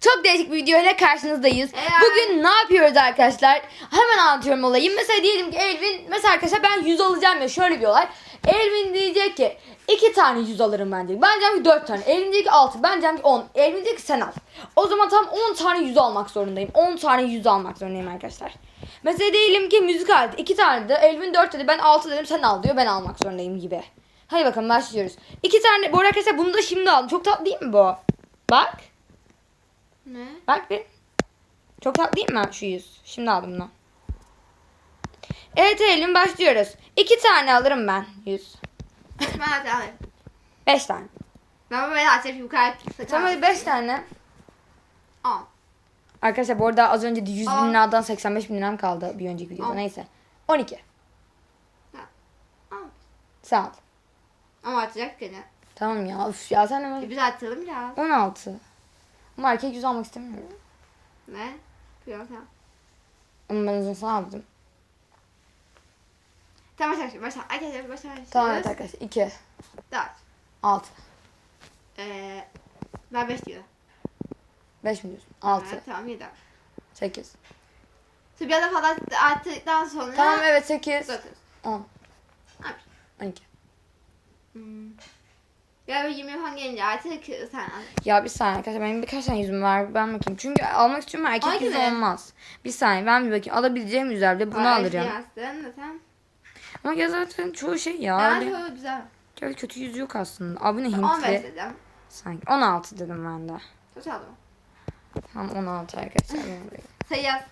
Çok değişik bir video ile karşınızdayız. Evet. Bugün ne yapıyoruz arkadaşlar? Hemen anlatıyorum olayı. Mesela diyelim ki Elvin, mesela arkadaşlar ben 100 alacağım ya şöyle bir olay. Elvin diyecek ki 2 tane 100 alırım ben diyecek. Ben diyeceğim ki 4 tane. Elvin diyecek ki 6. Ben diyeceğim ki 10. Elvin diyecek ki sen al. O zaman tam 10 tane 100 almak zorundayım. 10 tane 100 almak zorundayım arkadaşlar. Mesela diyelim ki müzik aleti 2 tane de Elvin 4 dedi ben 6 dedim sen al diyor ben almak zorundayım gibi. Hadi bakalım başlıyoruz. 2 tane bu arkadaşlar bunu da şimdi aldım. Çok tatlı değil mi bu? Bak. Ne? Bak bir. Çok tatlı değil mi şu yüz? Şimdi aldım bunu. Evet Eylül başlıyoruz. İki tane alırım ben yüz. Ben hadi alayım. Beş tane. Ben böyle açayım yukarı sakın. Tamam hadi beş tane. Al. Arkadaşlar bu arada az önce de 100 bin liradan 85 bin liram kaldı bir önceki videoda. Neyse. 12. Al. Sağ ol. Ama atacak gene. Tamam ya. Üf ya sen hemen. biz atalım biraz. 16. Ama erkek yüz almak istemiyorum. Ne? Tamam. Ama ben uzun sana aldım. Tamam başla başla. Arkadaşlar başla. Tamam evet arkadaşlar. 2. Dört. 6. Ee, ben beş diyorum. 5 mi diyorsun? 6. Evet, tamam yedi. 8. Sonra biraz da fazla arttıktan sonra. Tamam evet 8. Dokuz. 10. Abi. 12. Hmm. Ya böyle yemeği falan gelince artık sen al. Ya bir saniye arkadaşlar benim birkaç tane yüzüm var ben bakayım. Çünkü almak istiyorum erkek Hangi yüzü ne? olmaz. Bir saniye ben bir bakayım. Alabileceğim yüzlerde bunu Ay, de sen. Ama ya zaten çoğu şey ya. Yani Öyle, çok güzel. öyle kötü yüz yok aslında. Abi ne 15 Hintli. dedim. Sanki 16 dedim ben de. Çok aldım. Tamam 16 arkadaşlar. ben. Sayı yaz.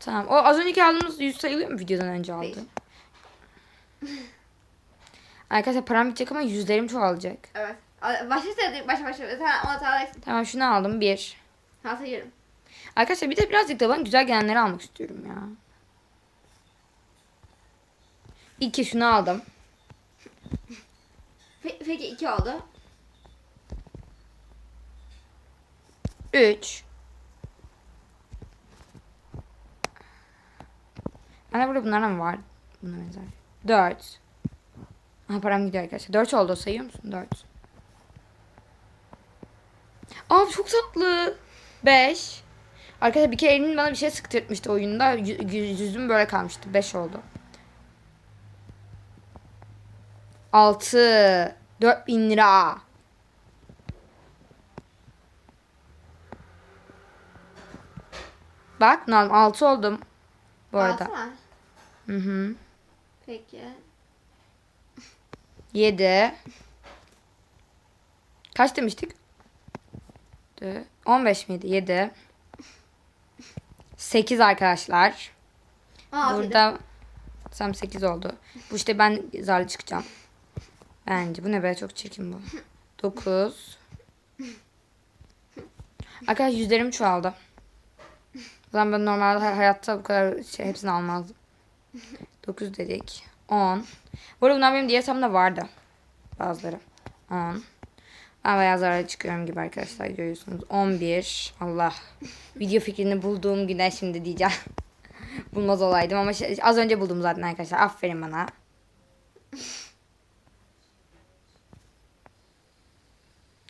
tamam. O az önceki aldığımız yüz sayılıyor mu videodan önce Değil. Arkadaşlar param bitecek ama yüzlerim çoğalacak. Evet. Al- Başla sayı başla başla. Sen ona talaysın. Tamam şunu aldım 1. Ha sayıyorum. Arkadaşlar bir de birazcık da ben güzel gelenleri almak istiyorum ya. 2 şunu aldım. Pe- peki iki oldu. 3 Bende burada bunlardan var. Buna benzer. 4 Aha param gidiyor arkadaşlar. 4 oldu sayıyor musun? 4 Aa çok tatlı. 5 Arkadaşlar bir kere elimin bana bir şey sıktırtmıştı oyunda. Yü- yü- Yüzüm böyle kalmıştı. 5 oldu. 6 4000 lira. Bak Nalım 6 oldum. Bu arada. Altı mı? Hı hı. Peki. 7. Kaç demiştik? Dö- 15 miydi? 7. 8 arkadaşlar. Aa, Burada. Tam 8 oldu. Bu işte ben zarlı çıkacağım. Bence. Bu ne be çok çirkin bu. 9. Arkadaşlar yüzlerim çoğaldı. O zaman ben normalde hay- hayatta bu kadar şey hepsini almazdım. 9 dedik. 10. Bu arada bunlar benim diğer hesabımda vardı. Bazıları. 10. Ben bayağı zararlı çıkıyorum gibi arkadaşlar görüyorsunuz. 11. Allah. Video fikrini bulduğum güne şimdi diyeceğim. Bulmaz olaydım ama şey- az önce buldum zaten arkadaşlar. Aferin bana.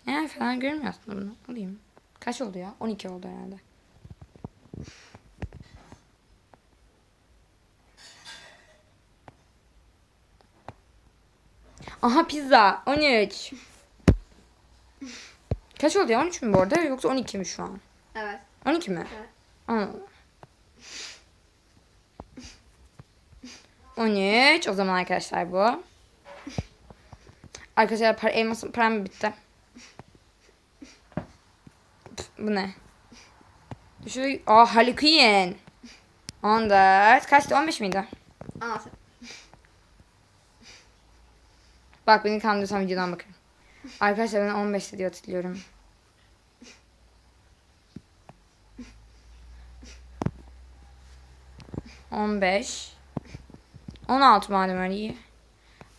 Yani falan görmüyor aslında bunu. Alayım. Kaç oldu ya? 12 oldu herhalde. Aha pizza. 13. Kaç oldu ya? 13 mü bu arada yoksa 12 mi şu an? Evet. 12 mi? Evet. Aa. 13 o zaman arkadaşlar bu. Arkadaşlar para, elmasın param bitti. Bu ne? Şu Aa Harley Quinn. 14. Kaçtı? 15 miydi? Altı. Bak beni kandırırsan videodan bakın. Arkadaşlar ben 15 diye hatırlıyorum. On beş. On altı madem öyle iyi.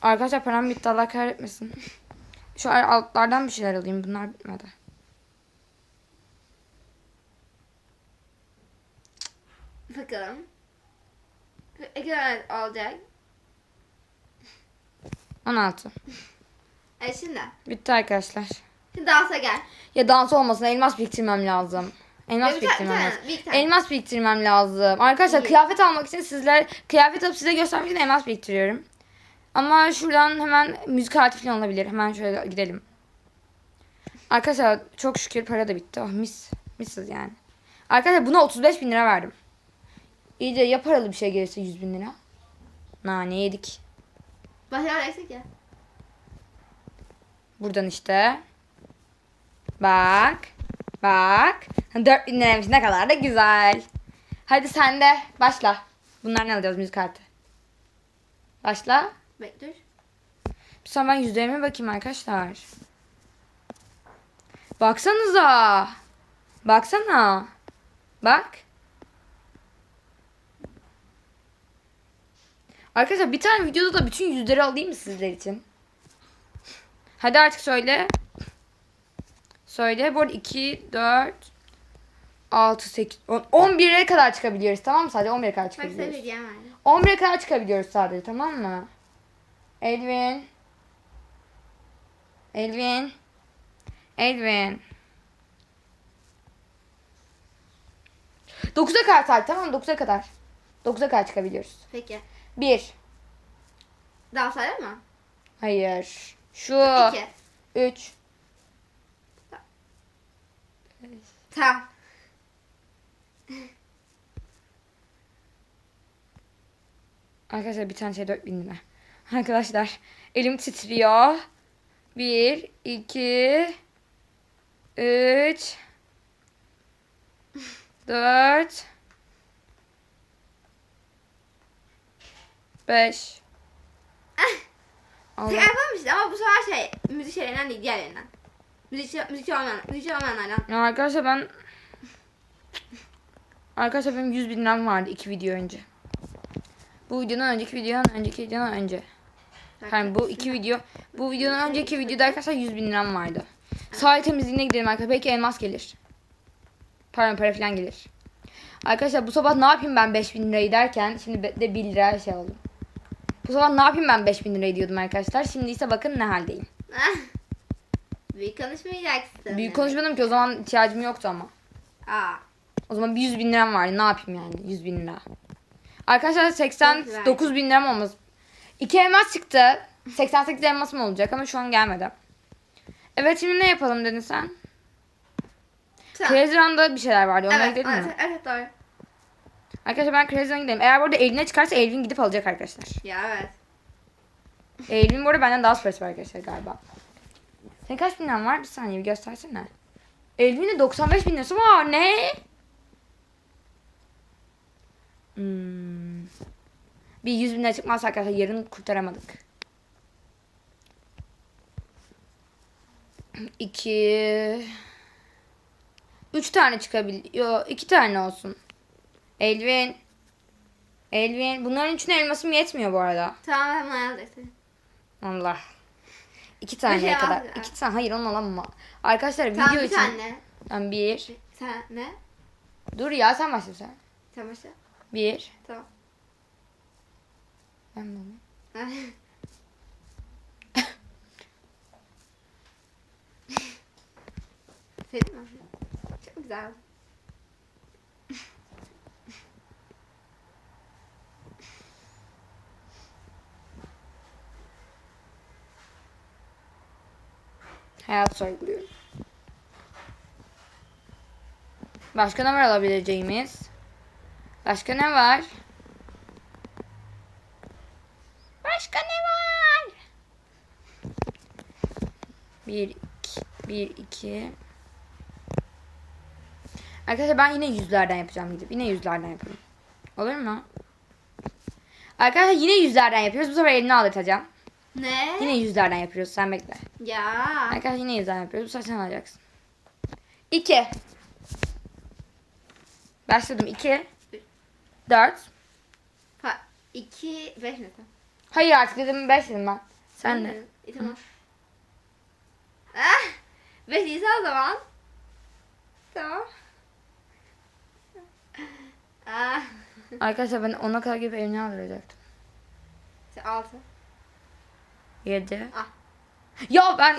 Arkadaşlar param bitti Allah kahretmesin. Şu altlardan bir şeyler alayım. Bunlar bitmedi. Bakalım. İki tane olacak. 16. E şimdi. Bitti arkadaşlar. Dansa gel. Ya dans olmasın elmas biriktirmem lazım. Elmas Bir biriktirmem bir lazım. bir tane. Elmas biriktirmem lazım. Arkadaşlar İyi. kıyafet almak için sizler kıyafet alıp size göstermek için elmas biriktiriyorum. Ama şuradan hemen müzik aleti falan olabilir. Hemen şöyle gidelim. Arkadaşlar çok şükür para da bitti. Oh mis. Misiz yani. Arkadaşlar buna 35 bin lira verdim. İyice ya paralı bir şey gelirse 100 bin lira. Nane yedik. Başka eksik ya. Buradan işte. Bak. Bak. 4 bin liraymış ne kadar da güzel. Hadi sen de başla. Bunlar ne alacağız müzik aleti? Başla. Bek dur. Bir sonra ben yüzlerime bakayım arkadaşlar. Baksanıza. Baksana. Bak. Arkadaşlar bir tane videoda da bütün yüzleri alayım mı sizler için? Hadi artık söyle. Söyle. Bu arada 2, 4, 6, 8, 10, 11'e kadar çıkabiliyoruz tamam mı? Sadece 11'e kadar Bak çıkabiliyoruz. verdim. 11'e kadar çıkabiliyoruz sadece tamam mı? Elvin. Elvin. Elvin. 9'a kadar tamam mı? 9'a kadar. 9'a kadar çıkabiliyoruz. Peki. 1. Dans sayar mı? Hayır. Şu. 2. 3. Tamam. Arkadaşlar bir tane şey 4000 lira. Arkadaşlar elim titriyor. 1, 2, 3, 4, 5. Allah. Tek yapalım işte ama bu sefer şey müzik şeylerinden değil diğerlerinden. Müzik, müzik olmayan, müzik olmayanlardan. Ya arkadaşlar ben Arkadaşlar benim 100 bin liram vardı iki video önce. Bu videonun önceki videonun önceki videonun önce. Yani bu iki video bu videonun önceki videoda arkadaşlar 100 bin liram vardı. Sahil temizliğine gidelim arkadaşlar. Belki elmas gelir. Pardon para falan gelir. Arkadaşlar bu sabah ne yapayım ben 5000 lirayı derken şimdi de 1 lira şey oldum. Bu sabah ne yapayım ben 5000 lirayı diyordum arkadaşlar. Şimdi ise bakın ne haldeyim. Ah. Büyük konuşmayacaksın. Büyük konuşmadım ki o zaman ihtiyacım yoktu ama. Aa. O zaman bir 100 bin liram vardı. Ne yapayım yani 100 bin lira. Arkadaşlar 89 bin liram olmaz. İki elmas çıktı. 88 elmasım olacak ama şu an gelmedi. Evet şimdi ne yapalım dedin sen? Tamam. Crazy bir şeyler vardı. Onlara Evet, gidelim evet, mi? evet doğru. Arkadaşlar ben Crazy gidelim. Eğer burada eline çıkarsa Elvin gidip alacak arkadaşlar. Ya evet. Elvin bu arada benden daha süpersi var arkadaşlar galiba. Senin kaç bin liran var? Bir saniye bir göstersene. Elvin'de 95 bin lirası var. Ne? Hmm. Bir 100 bin lira çıkmazsa arkadaşlar yarın kurtaramadık. İki. Üç tane çıkabiliyor. iki tane olsun. Elvin. Elvin. Bunların için elmasım yetmiyor bu arada. Tamam hemen alacaksın. Allah. İki taneye şey kadar. al ya. İki tane. Hayır onu alamam. Arkadaşlar Tamam video bir için. tane. Ben bir. Sen ne? Dur ya sen başla sen. Sen başla. Bir. Tamam. Ben de onu. Sevdin mi? Çok güzel. Hayat sorguluyorum. Başka ne var alabileceğimiz? Başka ne var? Başka ne var? Bir, iki, bir, iki. Arkadaşlar ben yine yüzlerden yapacağım gidip. Yine yüzlerden yapayım. Olur mu? Arkadaşlar yine yüzlerden yapıyoruz. Bu sefer elini aldırtacağım. Ne? Yine yüzlerden yapıyoruz. Sen bekle. Ya. Arkadaşlar yine yüzden yapıyoruz. Bu sen alacaksın. 2. Başladım. 2. 4. Pa iki, beş ne tamam. Hayır artık dedim 5 dedim ben. Sen de. İyi tamam. Ah! Beş değilse o zaman. Tamam. Ah. Arkadaşlar ben ona kadar gibi evini aldıracaktım. Altı. 7. Ah. Ya ben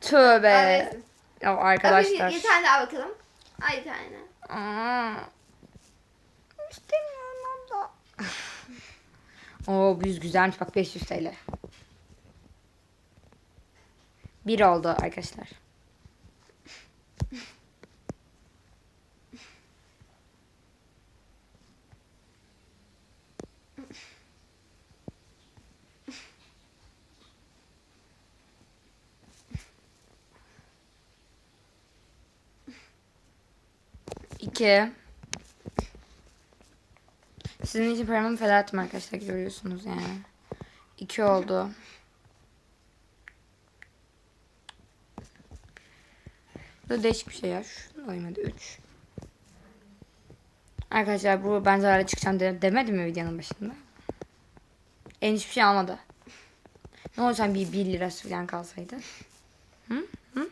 Tövbe. Ya Arkadaşlar. Bir tane daha bakalım. Ay bir tane. Aa. İstemiyorum abla. Oo bu yüz güzelmiş bak 500 TL. Bir oldu arkadaşlar. İki. Sizin için paramı feda ettim arkadaşlar görüyorsunuz yani. İki oldu. Bu değişik bir şey ya. Şunu hadi üç. Arkadaşlar bu ben zararla çıkacağım de, demedim mi videonun başında? En hiçbir şey almadı. Ne olsa bir 1 lirası falan kalsaydı. Hı? Hı?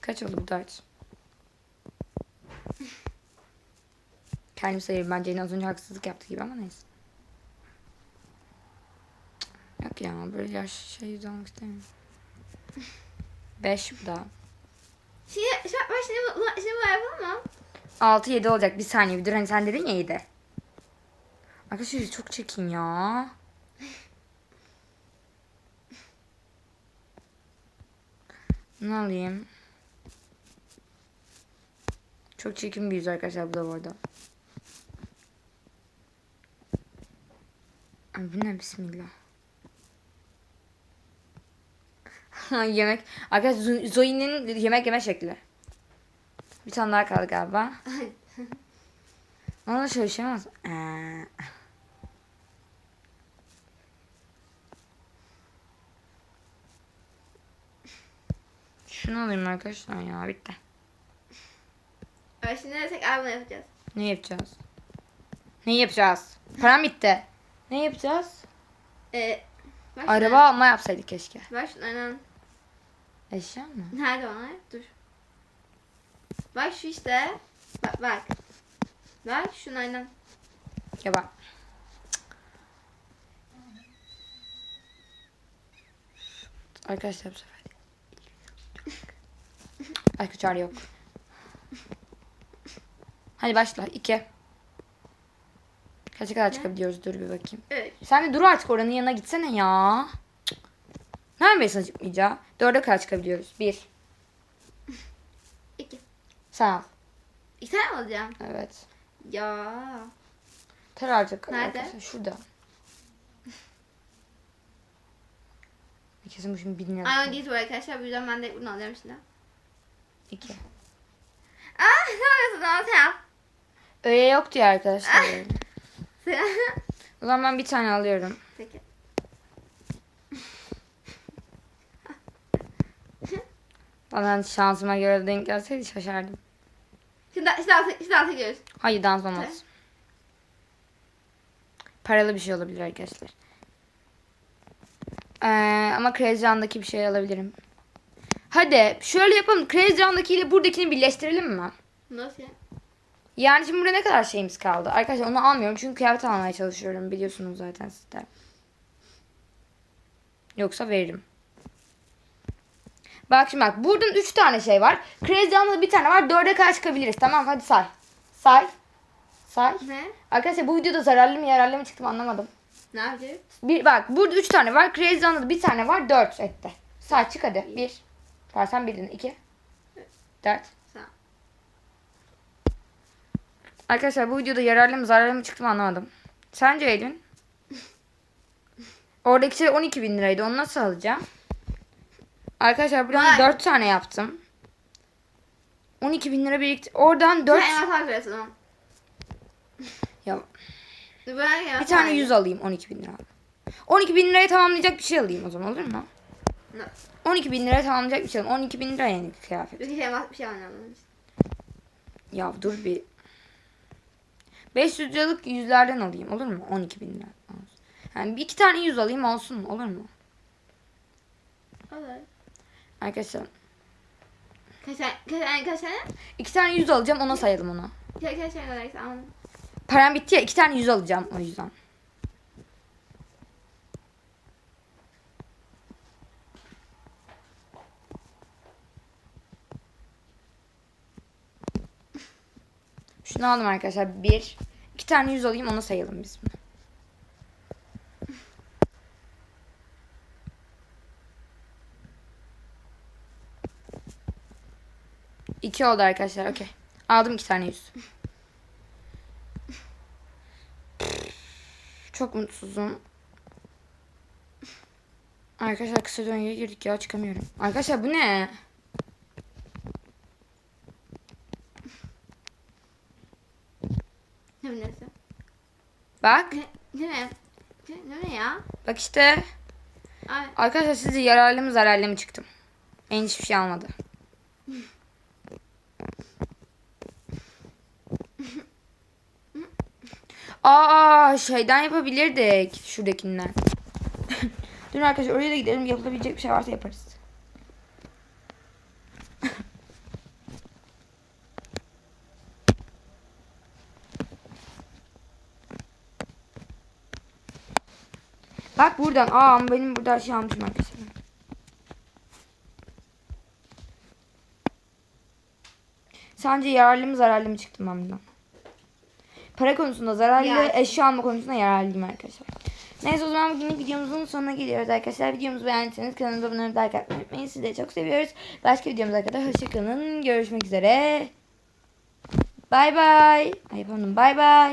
Kaç oldu bu dört? Kendim sayarım. Bence yine az önce haksızlık yaptı gibi ama neyse. Yok ya böyle yaş şey yüz almak istemiyorum. Beş bu da. Şimdi, bak şimdi, bu, şimdi bu yapalım mı? Altı yedi olacak. Bir saniye bir dur. Hani sen dedin ya yedi. Arkadaşlar yüz çok çirkin ya. Ne alayım? Çok çirkin bir yüz arkadaşlar bu da bu arada. Ay bu ne bismillah. yemek. Arkadaşlar Zo- Zoe'nin yemek yeme şekli. Bir tane daha kaldı galiba. Ona da çalışamaz. Ee. Şunu alayım arkadaşlar ya bitti. Evet şimdi bunu yapacağız. Ne yapacağız? Ne yapacağız? Param bitti. Ne yapacağız? Ee, Araba alma yapsaydık keşke. Bak şunlardan. Eşya mı? Nerede onlar? Dur. Bak şu işte. Bak bak. Bak şunlardan. Ya bak. Arkadaşlar bu sefer. Arkadaşlar yok. Hadi başla. İki. Kaça kadar çıkabiliyoruz? Dur bir bakayım. Üç. Sen de dur artık oranın yanına gitsene ya. Cık. Neredesin çıkmayacağı? Dörde kadar çıkabiliyoruz. Bir. İki. Sen al. İki tane mi alacağım? Evet. Ya. Terarcık. Nerede? arkadaşlar, Şurada. Kesin bu şimdi bin lira. Aynen değil bu arkadaşlar. Bu yüzden ben de bunu alacağım şimdi. İki. Aa ne yapıyorsun sen al. Öyle yok diyor arkadaşlar. O zaman ben bir tane alıyorum. Peki. Bana şansıma göre denk gelseydi şaşardım. Şimdi, şimdi, dans, şimdi dans ediyoruz. Hayır dans olmaz. Paralı bir şey olabilir arkadaşlar. Ee, ama Crazy Run'daki bir şey alabilirim. Hadi şöyle yapalım. Crazy Run'daki ile buradakini birleştirelim mi? Nasıl ya? Yani şimdi burada ne kadar şeyimiz kaldı? Arkadaşlar onu almıyorum çünkü kıyafet almaya çalışıyorum. Biliyorsunuz zaten siz de. Yoksa veririm. Bak şimdi bak buradan 3 tane şey var. Crazy Run'da bir tane var. 4'e kadar çıkabiliriz. Tamam hadi say. Say. Say. Ne? Arkadaşlar bu videoda zararlı mı yararlı mı çıktım anlamadım. Ne yapacağız? Bir, bak burada 3 tane var. Crazy Run'da bir tane var. 4 etti. Say çık hadi. 1. Var sen bildin. 2. 4. Sen. Arkadaşlar bu videoda yararlı mı zararlı mı çıktım anlamadım. Sence Eylül? Oradaki şey 12 bin liraydı. Onu nasıl alacağım? Arkadaşlar buradan Vay. 4 tane yaptım. 12 bin lira birikti. Oradan 4... Sen parası o. Ya, ben elmas bir tane parası. 100 alayım 12 bin lira. 12 bin liraya tamamlayacak bir şey alayım o zaman olur mu? Ne? 12 bin liraya tamamlayacak bir şey alayım. 12 bin lira yani kıyafet. Bir şey bir şey alacağım. Ya dur bir. 500 liralık yüzlerden alayım olur mu? 12 bin lira. Yani bir iki tane yüz alayım olsun? Olur mu? Olur. Arkadaşlar Kaç tane? Kaç tane? Kaç tane? iki tane yüz alacağım ona sayalım onu. Kaç kaç tane olarak. Param bitti ya iki tane yüz alacağım o yüzden. Şunu aldım arkadaşlar. Bir. iki tane yüz alayım onu sayalım biz. İki oldu arkadaşlar. Okey. Aldım iki tane yüz. Çok mutsuzum. Arkadaşlar kısa döngüye girdik ya çıkamıyorum. Arkadaşlar bu ne? Ne neyse? Bak. Ne, ne, ne, ne, ya? Bak işte. Ay, Arkadaşlar sizce yararlı mı zararlı mı çıktım? En hiçbir şey almadı. Aa şeyden yapabilirdik. Şuradakinden. Dur arkadaşlar oraya da gidelim. Yapılabilecek bir şey varsa yaparız. Bak buradan. Aa ama benim burada şey almışım arkadaşlar. Sence yararlı mı zararlı mı çıktım ben bundan? Para konusunda zararlı, Yararlı. eşya alma konusunda yararlıyım arkadaşlar. Neyse o zaman bugünlük videomuzun sonuna geliyoruz arkadaşlar. Videomuzu beğendiyseniz kanalımıza abone olup like atmayı unutmayın. De çok seviyoruz. Başka videomuzda kadar hoşçakalın. Görüşmek üzere. Bay bay. Ay pardon bay bay.